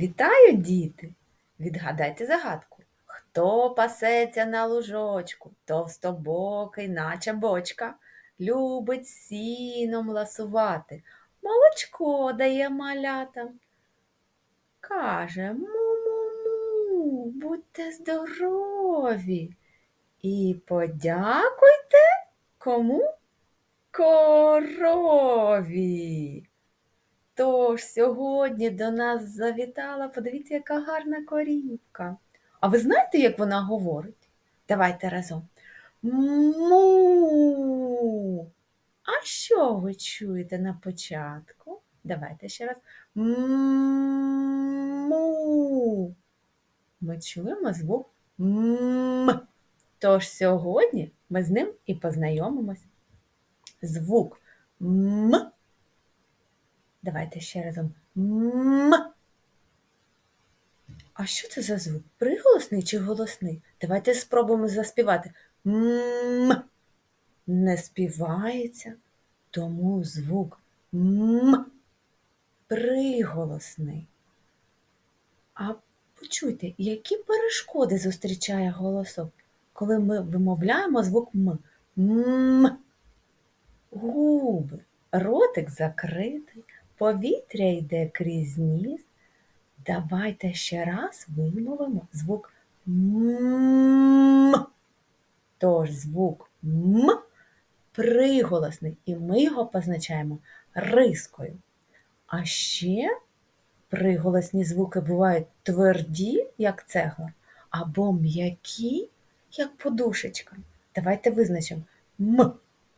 Вітаю, діти! Відгадайте загадку. Хто пасеться на лужочку, товстобокий, наче бочка, любить сіном ласувати, молочко дає малятам. Каже му-му-му, будьте здорові. І подякуйте кому? Корові. Тож сьогодні до нас завітала, подивіться, яка гарна корівка. А ви знаєте, як вона говорить? Давайте разом. Му. А що ви чуєте на початку? Давайте ще раз. Му. Ми чуємо звук М. Тож сьогодні ми з ним і познайомимось. Звук М. Давайте ще разом. М. А що це за звук? Приголосний чи голосний? Давайте спробуємо заспівати. М. Не співається, тому звук М. Приголосний. А почуйте, які перешкоди зустрічає голосок, коли ми вимовляємо звук М. М. Губи, ротик закритий, повітря йде крізь ніс. Давайте ще раз вимовимо звук М. Тож звук М приголосний, і ми його позначаємо рискою. А ще приголосні звуки бувають тверді, як цегла, або м'які, як подушечка. Давайте визначимо М.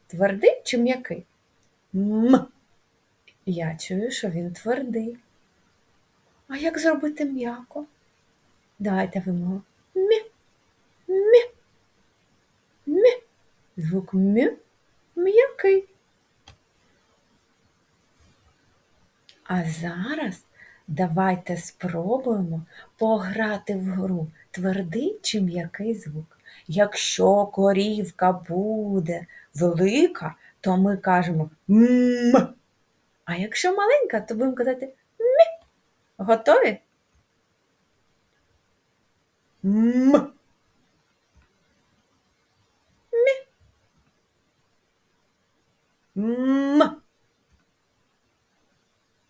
Твердий чи м'який? М. Я чую, що він твердий. А як зробити м'яко? Давайте вимовимо мі, мі, мі. Звук мі м'який. А зараз давайте спробуємо пограти в гру твердий чи м'який звук. Якщо корівка буде велика, то ми кажемо м. А якщо маленька, то будемо казати мі. Готові? М. Мі. М.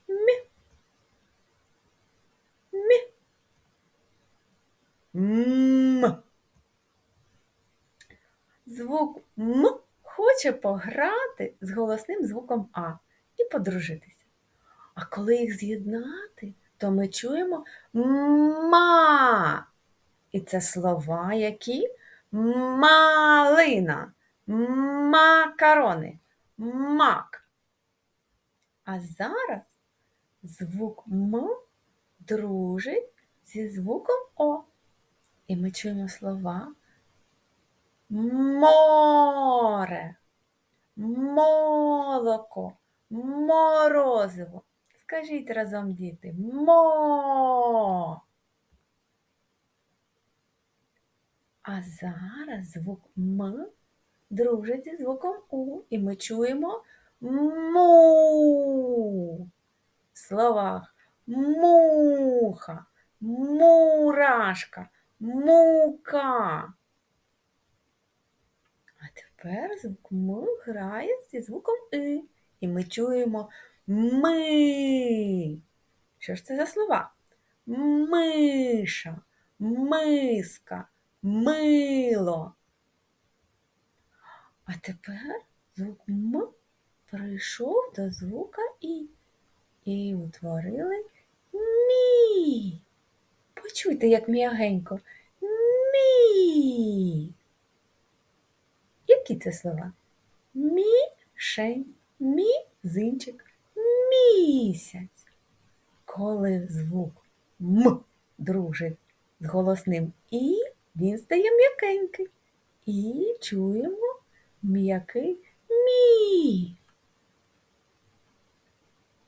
Мі. Мі. М. Звук М хоче пограти з голосним звуком А і подружитися. А коли їх з'єднати, то ми чуємо ма. І це слова, які малина, макарони, мак. А зараз звук М дружить зі звуком О. І ми чуємо слова море, молоко, морозиво. Скажіть разом, діти, мо. А зараз звук М дружить зі звуком У, і ми чуємо му. В словах муха, мурашка, мука. А тепер звук М грає зі звуком И, і ми чуємо ми. Що ж це за слова? Миша, миска, мило. А тепер звук М прийшов до звука І. І утворили мі. Почуйте, як м'ягенько. Мі. Які це слова? Мішень, мізинчик, місяць. Коли звук М дружить з голосним І, він стає м'якенький. І чуємо м'який мі.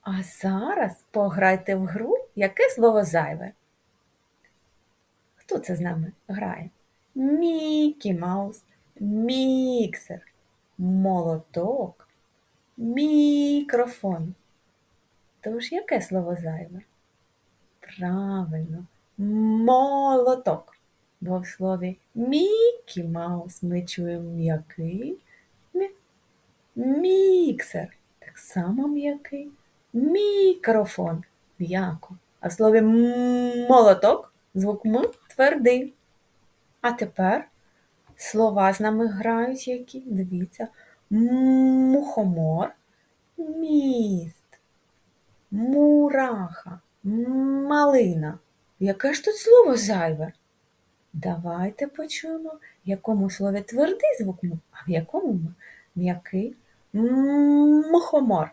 А зараз пограйте в гру, яке слово зайве. Хто це з нами грає? Мікі Маус, міксер, молоток, мікрофон. Тож яке слово зайве? Правильно, молоток. Бо в слові Мікі Маус ми чуємо м'який міксер. Так само м'який мікрофон. М'яко. А в слові молоток звук М твердий. А тепер слова з нами грають які? Дивіться. Мухомор, міст, мураха, малина. Яке ж тут слово зайве? Давайте почуємо, в якому слові твердий звук а в якому м'який мухомор.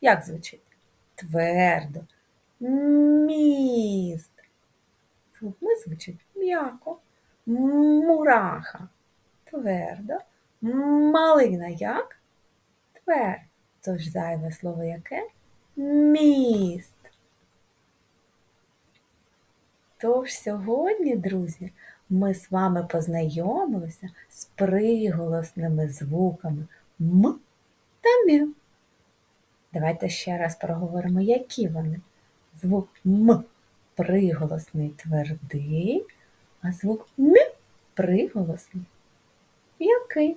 Як звучить? Твердо. Міст. Звук М звучить м'яко. Мураха. Твердо. Малина як? Твердо. Тож зайве слово яке? Міст. Тож сьогодні, друзі, ми з вами познайомилися з приголосними звуками М та М. Давайте ще раз проговоримо, які вони. Звук М приголосний твердий, а звук М приголосний м'який.